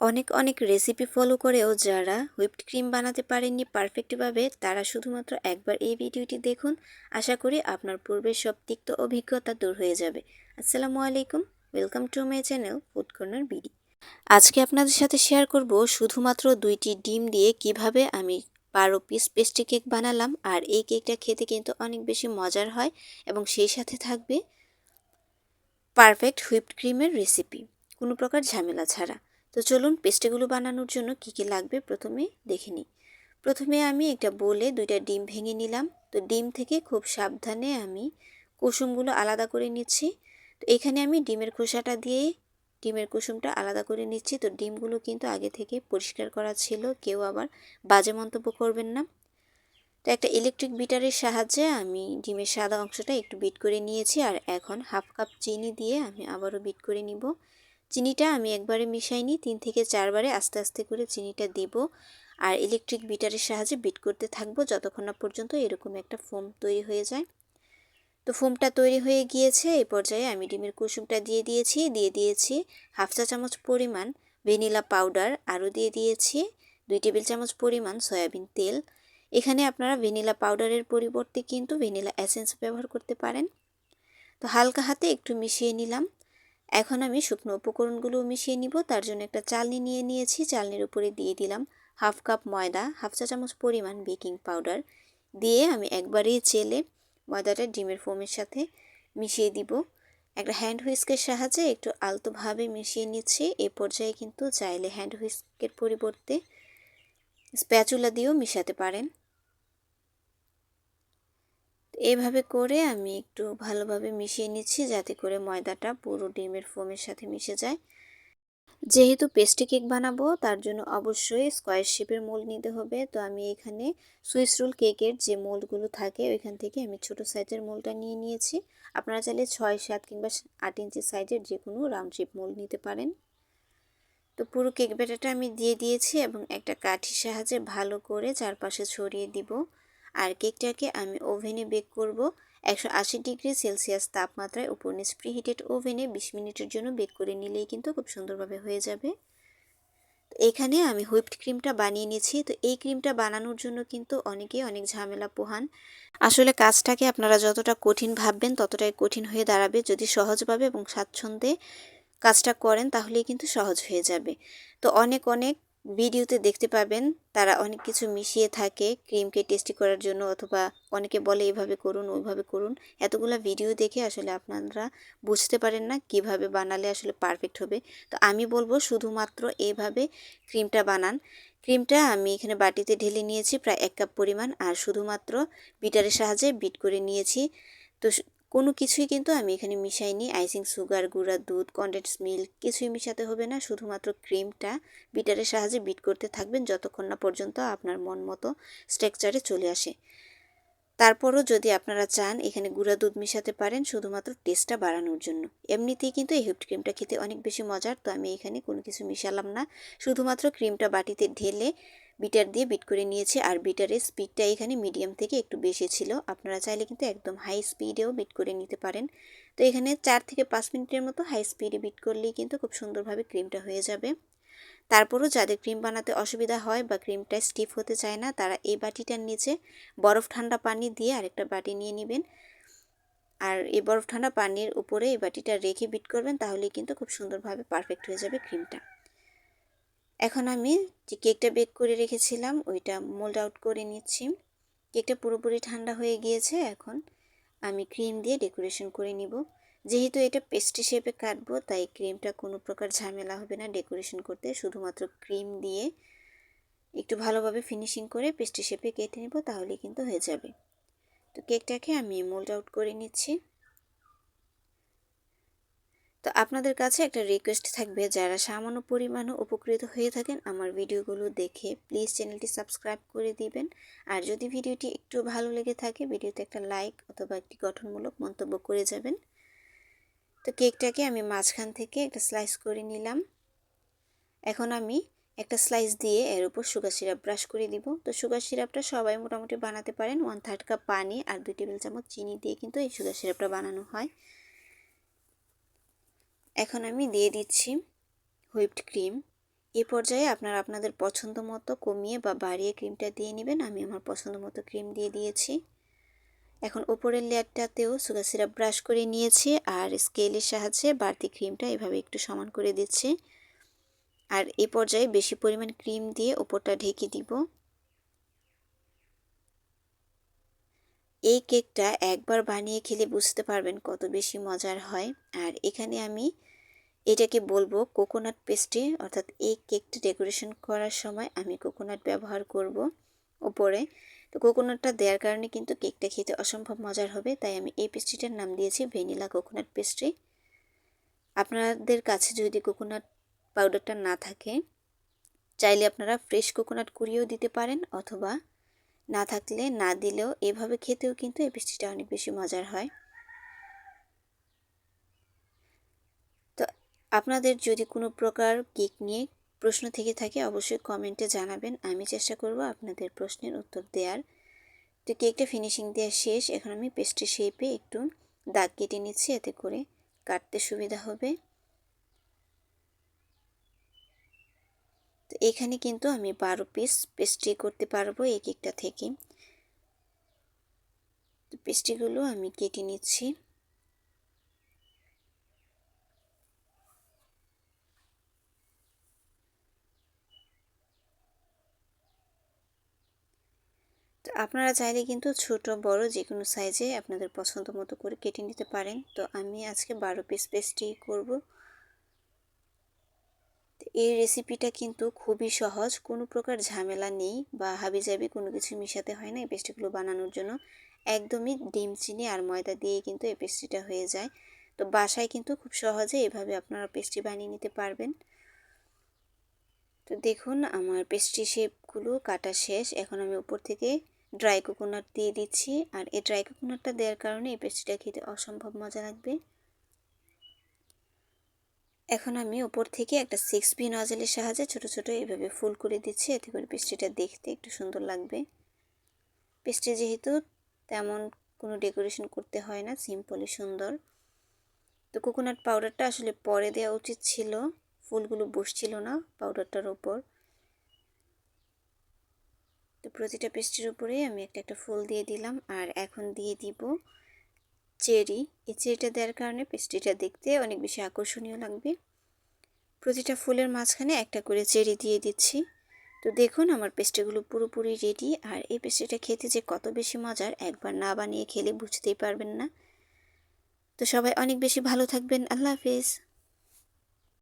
অনেক অনেক recipe follow করেও যারা হুইপড ক্রিম বানাতে পারেননি পারফেক্টভাবে তারা শুধুমাত্র একবার এই ভিডিওটি দেখুন। আশা করি আপনার পূর্বের সব তিক্ত অভিজ্ঞতা দূর হয়ে যাবে। আসসালামু আলাইকুম welcome to my channel food corner BD আজকে আপনাদের সাথে শেয়ার করব শুধুমাত্র দুইটি ডিম দিয়ে কীভাবে আমি বারো পিস পেস্ট্রি কেক বানালাম, আর এই কেকটা খেতে কিন্তু অনেক বেশি মজার হয় এবং সেই সাথে থাকবে পারফেক্ট হুইপড ক্রিমের রেসিপি কোনো প্রকার ঝামেলা ছাড়া। তো চলুন পেস্ট্রিগুলো বানানোর জন্য কী কী লাগবে প্রথমে দেখে নিই। প্রথমে আমি একটা বলে দুইটা ডিম ভেঙে নিলাম। তো ডিম থেকে খুব সাবধানে আমি কুসুমগুলো আলাদা করে নিচ্ছি। তো এখানে আমি ডিমের খোসাটা দিয়ে ডিমের কুসুমটা আলাদা করে নিচ্ছি। তো ডিমগুলো কিন্তু আগে থেকে পরিষ্কার করা ছিল, কেউ আবার বাজে মন্তব্য করবেন না। তো একটা ইলেকট্রিক বিটারের সাহায্যে আমি ডিমের সাদা অংশটা একটু বিট করে নিয়েছি। আর এখন হাফ কাপ চিনি দিয়ে আমি আবারও বিট করে নিব। চিনিটা আমি একবারে মিশাইনি তিন থেকে চারবারে আস্তে আস্তে করে চিনিটা দিব। আর ইলেকট্রিক বিটারের সাহায্যে বিট করতে থাকব যতক্ষণ না পর্যন্ত এরকম একটা ফোম তৈরি হয়ে যায়। তো ফোমটা তৈরি হয়ে গিয়েছে, এই পর্যায়ে আমি ডিমের কুসুমটা দিয়ে দিয়েছি দিয়ে দিয়েছি হাফ চা চামচ পরিমাণ ভ্যানিলা পাউডার আরও দিয়ে দিয়েছি দুই টেবিল চামচ পরিমাণ সয়াবিন তেল। এখানে আপনারা ভ্যানিলা পাউডারের পরিবর্তে কিন্তু ভ্যানিলা এসেন্স ব্যবহার করতে পারেন। তো হালকা হাতে একটু মিশিয়ে নিলাম। এখন আমি শুকনো উপকরণগুলো মিশিয়ে নিব, তার জন্য একটা চালনি নিয়ে নিয়েছি, চালনির উপরে দিয়ে দিলাম হাফ কাপ ময়দা, হাফ চা চামচ পরিমাণ বেকিং পাউডার। দিয়ে আমি একবারেই চেলে ময়দাটা ডিমের ফোমের সাথে মিশিয়ে দিব। একটা হ্যান্ড হুইস্কের সাহায্যে একটু আলতোভাবে মিশিয়ে নিচ্ছি, এ পর্যায়ে কিন্তু চাইলে হ্যান্ড হুইস্কের পরিবর্তে স্প্যাচুলা দিয়েও মিশাতে পারেন। এভাবে করে আমি একটু ভালোভাবে মিশিয়ে নিচ্ছি যাতে করে ময়দাটা পুরো ডিমের ফোমের সাথে মিশে যায়। যেহেতু পেস্ট্রি কেক বানাবো, তার জন্য অবশ্যই স্কোয়ার শেপের মোল নিতে হবে। তো আমি এখানে সুইস রোল কেকের যে মোলগুলো থাকে, ওইখান থেকে আমি ছোট সাইজের মোলটা নিয়ে নিয়েছি। আপনারা চাইলে ছয়, সাত কিংবা আট ইঞ্চি সাইজের যে কোনো রাউন্ড শেপ মোল্ড নিতে পারেন। তো পুরো কেক ব্যাটারটা আমি দিয়ে দিয়েছি এবং একটা কাঠির সাহায্যে ভালো করে চারপাশে ছড়িয়ে দিব। আর কেকটাকে আমি ওভেনে বেক করব একশো আশি ডিগ্রি সেলসিয়াস তাপমাত্রায় উপর নিচ প্রিহিটেড ওভেনে বিশ মিনিটের জন্য বেক করে নিলেই কিন্তু খুব সুন্দরভাবে হয়ে যাবে। এখানে আমি হুইপড ক্রিমটা বানিয়ে নিয়েছি। তো এই ক্রিমটা বানানোর জন্য কিন্তু অনেকেই অনেক ঝামেলা পোহান। আসলে কাজটাকে আপনারা যতটা কঠিন ভাববেন, ততটাই কঠিন হয়ে দাঁড়াবে। যদি সহজভাবে এবং স্বাচ্ছন্দ্যে কাজটা করেন, তাহলেই কিন্তু সহজ হয়ে যাবে। তো অনেক অনেক ভিডিওতে দেখতে পাবেন তারা অনেক কিছু মিশিয়ে থাকে ক্রিমকে টেস্টি করার জন্য অথবা অনেকে বলে এভাবে করুন, ওইভাবে করুন। এতগুলো ভিডিও দেখে আসলে আপনারা বুঝতে পারেন না কীভাবে বানালে আসলে পারফেক্ট হবে। তো আমি বলব শুধুমাত্র এভাবে ক্রিমটা বানান। ক্রিমটা আমি এখানে বাটিতে ঢেলে নিয়েছি প্রায় এক কাপ পরিমাণ আর শুধুমাত্র বিটারের সাহায্যে বিট করে নিয়েছি। তো কোনো কিছুই কিন্তু আমি এখানে মিশাইনি। আইসিং সুগার, গুঁড়া দুধ কন্ডেন্স মিল্ক কিছুই মিশাতে হবে না। শুধুমাত্র ক্রিমটা বিটারের সাহায্যে বিট করতে থাকবেন যতক্ষণ না পর্যন্ত আপনার মন মতো স্ট্রাকচারে চলে আসে। তারপরও যদি আপনারা চান, এখানে গুঁড়া দুধ মিশাতে পারেন শুধুমাত্র টেস্টটা বাড়ানোর জন্য। এমনিতেই কিন্তু এই হুইপড ক্রিমটা খেতে অনেক বেশি মজার, তো আমি এখানে কোনো কিছু মিশালাম না। শুধুমাত্র ক্রিমটা বাটিতে ঢেলে বিটার দিয়ে বিট করে নিয়েছি, আর বিটারের স্পিডটা এখানে মিডিয়াম থেকে একটু বেশি ছিল। আপনারা চাইলে কিন্তু একদম হাই স্পিডেও বিট করে নিতে পারেন। তো এখানে চার থেকে পাঁচ মিনিটের মতো হাই স্পিডে বিট করলেই কিন্তু খুব সুন্দরভাবে ক্রিমটা হয়ে যাবে। তারপরও যাদের ক্রিম বানাতে অসুবিধা হয় বা ক্রিমটা স্টিফ হতে চায় না, তারা এই বাটিটার নিচে বরফ ঠান্ডা পানি দিয়ে আরেকটা বাটি নিয়ে নেবেন। আর এই বরফ ঠান্ডা পানির উপরে এই বাটিটা রেখে বিট করবেন তাহলে কিন্তু খুব সুন্দরভাবে পারফেক্ট হয়ে যাবে ক্রিমটা। এখন আমি যে কেকটা বেক করে রেখেছিলাম, ওইটা মোল্ড আউট করে নিচ্ছি। কেকটা পুরোপুরি ঠান্ডা হয়ে গিয়েছে, এখন আমি ক্রিম দিয়ে ডেকোরেশন করে নিব। যেহেতু এটা পেস্ট্রি শেপে কাটবো, তাই ক্রিমটা কোনো প্রকার ঝামেলা হবে না ডেকোরেশন করতে। শুধুমাত্র ক্রিম দিয়ে একটু ভালোভাবে ফিনিশিং করে পেস্ট্রি শেপে কেটে নেব, তাহলে কিন্তু হয়ে যাবে। তো কেকটাকে আমি মোল্ড আউট করে নিচ্ছি। তো আপনাদের কাছে একটা রিকোয়েস্ট থাকবে, যারা সামান্য পরিমাণও উপকৃত হয়ে থাকেন আমার ভিডিওগুলো দেখে প্লিজ চ্যানেলটি সাবস্ক্রাইব করে দিবেন। আর যদি ভিডিওটি একটু ভালো লেগে থাকে ভিডিওতে একটা লাইক অথবা একটি গঠনমূলক মন্তব্য করে যাবেন। তো কেকটাকে আমি মাঝখান থেকে একটা স্লাইস করে নিলাম। এখন আমি একটা স্লাইস দিয়ে এর উপর সুগার সিরাপ ব্রাশ করে দিব। তো সুগার সিরাপটা সবাই মোটামুটি বানাতে পারেন। ওয়ান থার্ড কাপ পানি আর দুই টেবিল চামচ চিনি দিয়ে কিন্তু এই সুগার সিরাপটা বানানো হয়। এখন আমি দিয়ে দিচ্ছি হুইপড ক্রিম এ পর্যায়ে আপনারা, আপনাদের পছন্দ মতো কমিয়ে বা বাড়িয়ে ক্রিমটা দিয়ে নেবেন। আমি আমার পছন্দ মতো ক্রিম দিয়ে দিয়েছি। এখন ওপরের লেয়ারটাতেও সুগার সিরাপ ব্রাশ করে নিয়েছি আর স্কেলের সাহায্যে বাড়তি ক্রিমটা এভাবে একটু সমান করে দিচ্ছি। আর এ পর্যায়ে বেশি পরিমাণ ক্রিম দিয়ে ওপরটা ঢেকে দিব। এই কেকটা একবার বানিয়ে খেলে বুঝতে পারবেন কত বেশি মজার হয়। আর এখানে আমি এটাকে বলব কোকোনাট পেস্ট্রি অর্থাৎ এই কেকটা ডেকোরেশন করার সময় আমি কোকোনাট ব্যবহার করব। উপরে তো কোকোনাটটা দেওয়ার কারণে কিন্তু কেকটা খেতে অসম্ভব মজার হবে, তাই আমি এই পেস্ট্রিটার নাম দিয়েছি ভ্যানিলা কোকোনাট পেস্ট্রি আপনাদের কাছে যদি কোকোনাট পাউডারটা না থাকে, চাইলে আপনারা ফ্রেশ কোকোনাট কুড়িয়েও দিতে পারেন, অথবা না থাকলে না দিলেও এভাবে খেতেও কিন্তু এই পেস্ট্রিটা অনেক বেশি মজার হয়। তো আপনাদের যদি কোনো প্রকার কেক নিয়ে প্রশ্ন থেকে থাকে, অবশ্যই কমেন্টে জানাবেন। আমি চেষ্টা করব আপনাদের প্রশ্নের উত্তর দেওয়ার তো কেকটা ফিনিশিং দেওয়া শেষ। এখন আমি পেস্ট্রি শেপে একটু দাগ কেটে নিচ্ছি, এতে করে কাটতে সুবিধা হবে। তো এখানে কিন্তু আমি বারো পিস পেস্ট্রি করতে পারব এই কেকটা থেকে। তো পেস্ট্রিগুলো আমি কেটে নিচ্ছি তো আপনারা চাইলে কিন্তু ছোট, বড় যে কোনো সাইজে আপনাদের পছন্দ মতো করে কেটে নিতে পারেন। তো আমি আজকে বারো পিস পেস্ট্রি করব। এই রেসিপিটা কিন্তু খুবই সহজ, কোনো প্রকার ঝামেলা নেই বা হাবি জাবি কোনো কিছু মিশাতে হয় না এই পেস্ট্রিগুলো বানানোর জন্য। একদমই ডিম, চিনি আর ময়দা দিয়ে কিন্তু এই পেস্ট্রিটা হয়ে যায়। তো বাসায় কিন্তু খুব সহজে এভাবে আপনারা পেস্ট্রি বানিয়ে নিতে পারবেন। তো দেখুন, আমার পেস্ট্রি শেপগুলো কাটা শেষ। এখন আমি উপর থেকে ড্রাই কোকোনাট দিয়ে দিচ্ছি। আর এই ড্রাই কোকোনাটটা দেওয়ার কারণে এই পেস্ট্রিটা খেতে অসম্ভব মজা লাগবে। এখন আমি ওপর থেকে একটা সিক্স বি নজেলের সাহায্যে ছোট ছোট এইভাবে ফুল করে দিচ্ছি। এতে করে পেস্ট্রিটা দেখতে একটু সুন্দর লাগবে। পেস্ট্রি যেহেতু তেমন কোনো ডেকোরেশন করতে হয় না সিম্পলি সুন্দর। তো কোকোনাট পাউডারটা আসলে পরে দেওয়া উচিত ছিল। ফুলগুলো বসছিল না পাউডারটার ওপর। তো প্রতিটা পেস্টের উপরেই আমি একটা একটা ফুল দিয়ে দিলাম। আর এখন দিয়ে দিব চেরি। এই চেরিটা দেওয়ার কারণে পেস্ট্রিটা দেখতে অনেক বেশি আকর্ষণীয় লাগবে। প্রতিটা ফুলের মাঝখানে একটা করে চেরি দিয়ে দিচ্ছি। তো দেখুন, আমার পেস্ট্রিগুলো পুরোপুরি রেডি। আর এই পেস্ট্রিটা খেতে যে কত বেশি মজার, একবার না বানিয়ে খেলে বুঝতেই পারবেন না। তো সবাই অনেক বেশি ভালো থাকবেন। আল্লাহ হাফিজ।